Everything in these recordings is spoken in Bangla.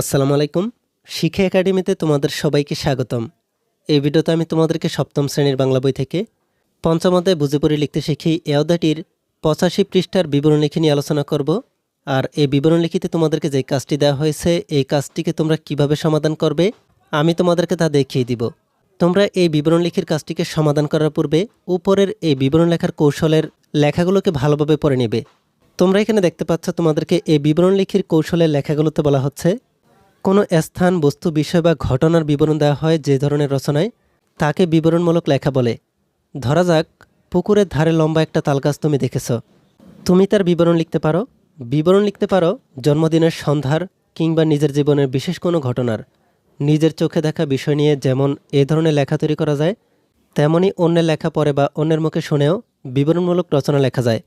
আসসালামু আলাইকুম। শিক্ষা একাডেমিতে তোমাদের সবাইকে স্বাগতম। এই ভিডিওতে আমি তোমাদেরকে সপ্তম শ্রেণির বাংলা বই থেকে পঞ্চম অধ্যায় বুঝে পড়ে লিখতে শিখি এ অধ্যায়টির পঁচাশি পৃষ্ঠার বিবরণ লিখে নিয়ে আলোচনা করব। আর এই বিবরণ লিখিতে তোমাদেরকে যে কাজটি দেওয়া হয়েছে, এই কাজটিকে তোমরা কীভাবে সমাধান করবে, আমি তোমাদেরকে তা দেখিয়ে দিব। তোমরা এই বিবরণ লিখির কাজটিকে সমাধান করার পূর্বে উপরের এই বিবরণ লেখার কৌশলের লেখাগুলোকে ভালোভাবে পড়ে নেবে। তোমরা এখানে দেখতে পাচ্ছ তোমাদেরকে এই বিবরণ লিখির কৌশলের লেখাগুলোতে বলা হচ্ছে কোনো স্থান, বস্তু, বিষয় বা ঘটনার বিবরণ দেওয়া হয় যে ধরনের রচনায় তাকে বিবরণমূলক লেখা বলে। ধরা যাক, পুকুরের ধারে লম্বা একটা তালগাছ তুমি দেখেছ। তুমি তার বিবরণ লিখতে পারো? বিবরণ লিখতে পারো জন্মদিনের সন্ধ্যার কিংবা নিজের জীবনের বিশেষ কোনো ঘটনার। নিজের চোখে দেখা বিষয় নিয়ে যেমন এ ধরনের লেখা তৈরি করা যায় তেমনই অন্যের লেখা পড়ে বা অন্যের মুখে শুনেও বিবরণমূলক রচনা লেখা যায়।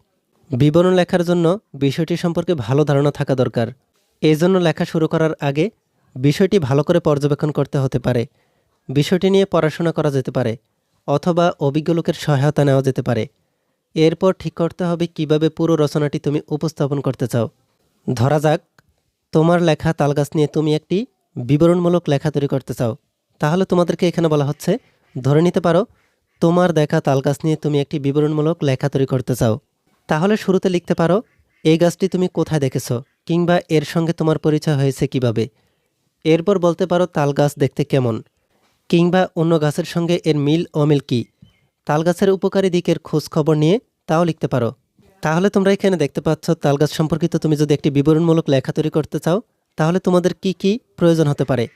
বিবরণ লেখার জন্য বিষয়টি সম্পর্কে ভালো ধারণা থাকা দরকার। এই জন্য লেখা শুরু করার আগে বিষয়টি ভালো করে পর্যবেক্ষণ করতে হতে পারে। বিষয়টি নিয়ে পড়াশোনা করা যেতে পারে, অথবা অভিজ্ঞ লোকের সহায়তা নেওয়া যেতে পারে। এরপর ঠিক করতে হবে কীভাবে পুরো রচনাটি তুমি উপস্থাপন করতে চাও। ধরা যাক, তোমার লেখা তালগাছ নিয়ে তুমি একটি বিবরণমূলক লেখা তৈরি করতে চাও। তাহলে তোমাদেরকে এখানে বলা হচ্ছে, ধরে নিতে পারো, তোমার দেখা তালগাছ নিয়ে তুমি একটি বিবরণমূলক লেখা তৈরি করতে চাও। তাহলে শুরুতে লিখতে পারো, এই গাছটি তুমি কোথায় দেখেছ? কিংবা এর সঙ্গে তোমার পরিচয় হয়েছে কীভাবে? এরপর বলতে পারো তাল গাছ দেখতে কেমন। কিংবা অন্য গাছের সঙ্গে এর মিল অমিল কী? তাল গাছের উপকারী দিকের খোঁজ খবর নিয়ে তাও লিখতে পারো। তাহলে তোমরা এখানে দেখতে পাচ্ছ তাল গাছ সম্পর্কিত তুমি যদি একটি বিবরণমূলক লেখা তৈরি করতে চাও, তাহলে তোমাদের কি কি প্রয়োজন হতে পারে।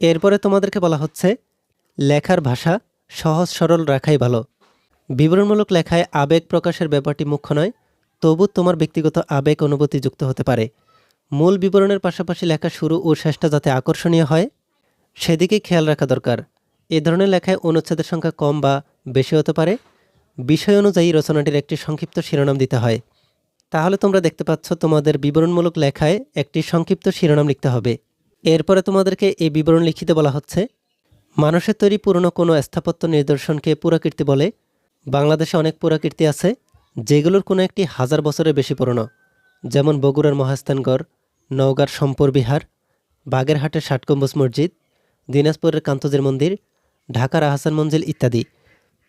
এরপরে তোমাদেরকে বলা হচ্ছে, লেখার ভাষা সহজ সরল রাখাই ভালো। বিবরণমূলক লেখায় আবেগ প্রকাশের ব্যাপারটি মুখ্য নয় তবু তোমার ব্যক্তিগত আবেগ অনুভূতি যুক্ত হতে পারে। মূল বিবরণের পাশাপাশি লেখা শুরু ও শেষটা যাতে আকর্ষণীয় হয়, সেদিকে খেয়াল রাখা দরকার। এ ধরনের লেখায় অনুচ্ছেদের সংখ্যা কম বা বেশি হতে পারে। বিষয় অনুযায়ী রচনাটির একটি সংক্ষিপ্ত শিরোনাম দিতে হয়। তাহলে তোমরা দেখতে পাচ্ছ তোমাদের বিবরণমূলক লেখায় একটি সংক্ষিপ্ত শিরোনাম লিখতে হবে। এরপরে তোমাদেরকে এই বিবরণ লিখিতে বলা হচ্ছে, মানুষের তৈরি পুরনো কোনো স্থাপত্য নিদর্শনকে পুরাকীর্তি বলে। বাংলাদেশে অনেক পুরাকীর্তি আছে। যেগুলোর কোনো একটি হাজার বছরের বেশি পুরনো, যেমন বগুড়ার মহাস্থানগড় নওগাঁর সম্পর বিহার, বাগেরহাটের ষাটগম্বুজ মসজিদ, দিনাজপুরের কান্তজির মন্দির, ঢাকার আহসান মঞ্জিল ইত্যাদি।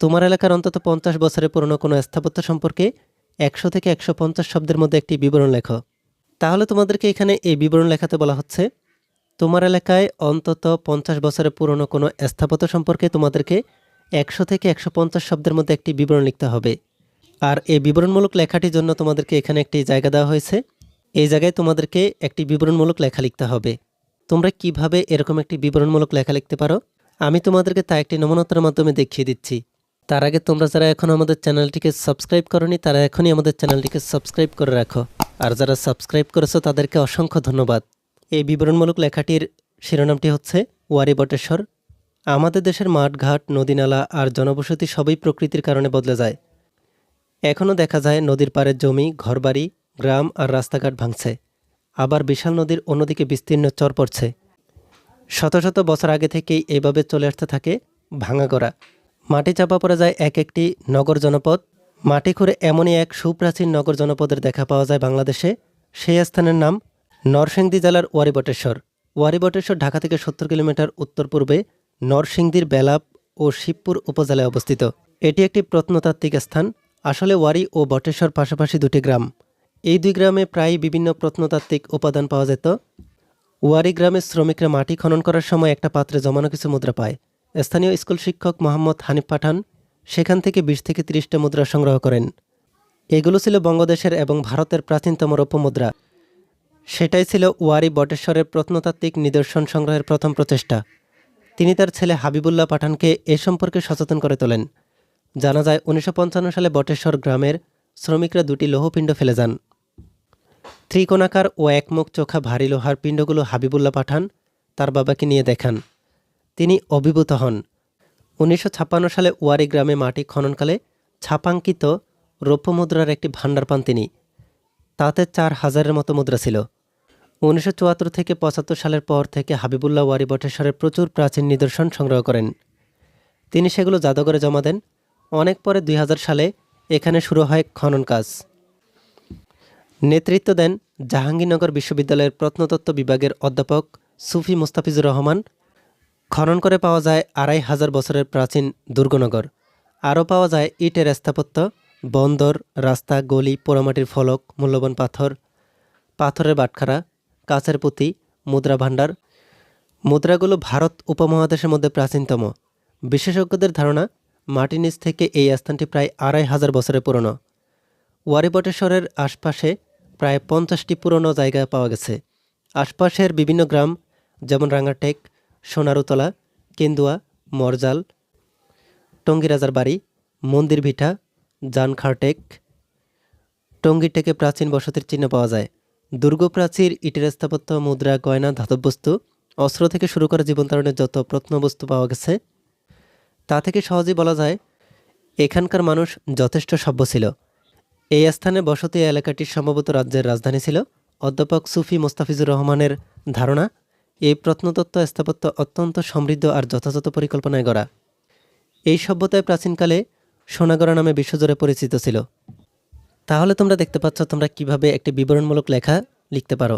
তোমার এলাকার অন্তত পঞ্চাশ বছরের পুরনো কোনো স্থাপত্য সম্পর্কে একশো থেকে একশো পঞ্চাশ শব্দের মধ্যে একটি বিবরণ লেখো। তাহলে তোমাদেরকে এখানে এই বিবরণ লেখাতে বলা হচ্ছে, তোমার এলাকায় অন্তত পঞ্চাশ বছরের পুরনো কোনো স্থাপত্য সম্পর্কে তোমাদেরকে একশো থেকে একশো পঞ্চাশ শব্দের মধ্যে একটি বিবরণ লিখতে হবে। আর এই বিবরণমূলক লেখাটির জন্য তোমাদেরকে এখানে একটি জায়গা দেওয়া হয়েছে। এই জায়গায় তোমাদেরকে একটি বিবরণমূলক লেখা লিখতে হবে। তোমরা কীভাবে এরকম একটি বিবরণমূলক লেখা লিখতে পারো? আমি তোমাদেরকে তা একটি নমনতার মাধ্যমে দেখিয়ে দিচ্ছি। তার আগে তোমরা যারা এখন আমাদের চ্যানেলটিকে সাবস্ক্রাইব করনি, তারা এখনই আমাদের চ্যানেলটিকে সাবস্ক্রাইব করে রাখো। আর যারা সাবস্ক্রাইব করেছ, তাদেরকে অসংখ্য ধন্যবাদ। এই বিবরণমূলক লেখাটির শিরোনামটি হচ্ছে ওয়ারি বটেশ্বর। আমাদের দেশের মাঠঘাট, নদীনালা আর জনবসতি সবই প্রকৃতির কারণে বদলে যায়। এখনও দেখা যায় নদীর পাড়ের জমি, ঘরবাড়ি, গ্রাম আর রাস্তাঘাট ভাঙছে। আবার বিশাল নদীর অন্যদিকে বিস্তীর্ণ চর পড়ছে। শত শত বছর আগে থেকেই এভাবে চলে আসতে থাকে ভাঙা ভাঙাগড়া মাটি চাপা পড়ে যায় এক একটি নগর জনপদ। মাটি খুঁড়ে এমনই এক সুপ্রাচীন নগর জনপদের দেখা পাওয়া যায় বাংলাদেশে। সেই স্থানের নাম নরসিংদী জেলার ওয়ারিবটেশ্বর। ওয়ারিবটেশ্বর ঢাকা থেকে সত্তর কিলোমিটার উত্তর পূর্বে নরসিংদীর বেলাপ ও শিবপুর উপজেলায় অবস্থিত। এটি একটি প্রত্নতাত্ত্বিক স্থান। আসলে ওয়ারি ও বটেশ্বর পাশাপাশি দুটি গ্রাম। এই দুই গ্রামে প্রায় বিভিন্ন প্রত্নতাত্ত্বিক উপাদান পাওয়া যেত। ওয়ারি গ্রামের শ্রমিকরা মাটি খনন করার সময় একটা পাত্রে জমানো কিছু মুদ্রা পায়। স্থানীয় স্কুল শিক্ষক মোহাম্মদ হানিফ পাঠান সেখান থেকে বিশ থেকে তিরিশটা মুদ্রা সংগ্রহ করেন। এগুলো ছিল বঙ্গদেশের এবং ভারতের প্রাচীনতম রৌপ্য মুদ্রা। সেটাই ছিল ওয়ারি বটেশ্বরের প্রত্নতাত্ত্বিক নিদর্শন সংগ্রহের প্রথম প্রচেষ্টা। তিনি তার ছেলে হাবিবুল্লাহ পাঠানকে এ সম্পর্কে সচেতন করে তোলেন। জানা যায়, উনিশশো পঞ্চান্ন সালে বটেশ্বর গ্রামের শ্রমিকরা দুটি লৌহপিণ্ড ফেলে যান। ত্রিকোণাকার ও একমুখ চোখা ভারী লোহার পিণ্ডগুলো হাবিবুল্লাহ পাঠান, তার বাবাকে নিয়ে দেখান। তিনি অভিভূত হন। উনিশশো ছাপ্পান্ন সালে ওয়ারি গ্রামে মাটি খননকালে ছাপাঙ্কিত রৌপ্য মুদ্রার একটি ভাণ্ডার পান তিনি। তাতে চার হাজারের মতো মুদ্রা ছিল। উনিশশো চুয়াত্তর থেকে পঁচাত্তর সালের পর থেকে হাবিবুল্লাহ ওয়ারি বটেশ্বরের প্রচুর প্রাচীন নিদর্শন সংগ্রহ করেন। তিনি সেগুলো জাদুঘরে জমা দেন। অনেক পরে দুই হাজার সালে এখানে শুরু হয় খনন কাজ। নেতৃত্ব দেন জাহাঙ্গীরনগর বিশ্ববিদ্যালয়ের প্রত্নতত্ত্ব বিভাগের অধ্যাপক সুফি মুস্তাফিজুর রহমান। খনন করে পাওয়া যায় আড়াই হাজার বছরের প্রাচীন দুর্গনগর। আরও পাওয়া যায় ইটের স্থাপত্য, বন্দর, রাস্তা, গলি, পোড়ামাটির ফলক, মূল্যবান পাথর, পাথরের বাটখারা কাছের পুঁতি, মুদ্রা ভাণ্ডার। মুদ্রাগুলো ভারত উপমহাদেশের মধ্যে প্রাচীনতম। বিশেষজ্ঞদের ধারণা নিচ থেকে এই স্থানটি প্রায় আড়াই হাজার বছরের পুরনো। ওয়ারিবটেশ্বরের আশপাশে প্রায় পঞ্চাশটি পুরনো জায়গা পাওয়া গেছে। আশপাশের বিভিন্ন গ্রাম, যেমন রাঙ্গাটেক, সোনারুতলা, কেন্দুয়া, মরজাল, টঙ্গিরাজার বাড়ি মন্দির ভিটা জানখারটেক টঙ্গিটেকে প্রাচীন বসতির চিহ্ন পাওয়া যায়। দুর্গ প্রাচীর ইটের স্থাপত্য, মুদ্রা, গয়না ধাতব বস্তু অস্ত্র থেকে শুরু করে জীবন ধারণের যত প্রত্নবস্তু পাওয়া গেছে তা থেকে সহজেই বলা যায়, এখানকার মানুষ যথেষ্ট সভ্য ছিল। এই স্থানে বসতি এলাকাটি সম্ভবত রাজ্যের রাজধানী ছিল। অধ্যাপক সুফি মোস্তাফিজুর রহমানের ধারণা, এই প্রত্নতত্ত্ব স্থাপত্য অত্যন্ত সমৃদ্ধ আর যথাযথ পরিকল্পনায় গড়া। এই সভ্যতায় প্রাচীনকালে সোনাগড়া নামে বিশ্বজুড়ে পরিচিত ছিল। তাহলে তোমরা দেখতে পাচ্ছ তোমরা কীভাবে একটি বিবরণমূলক লেখা লিখতে পারো।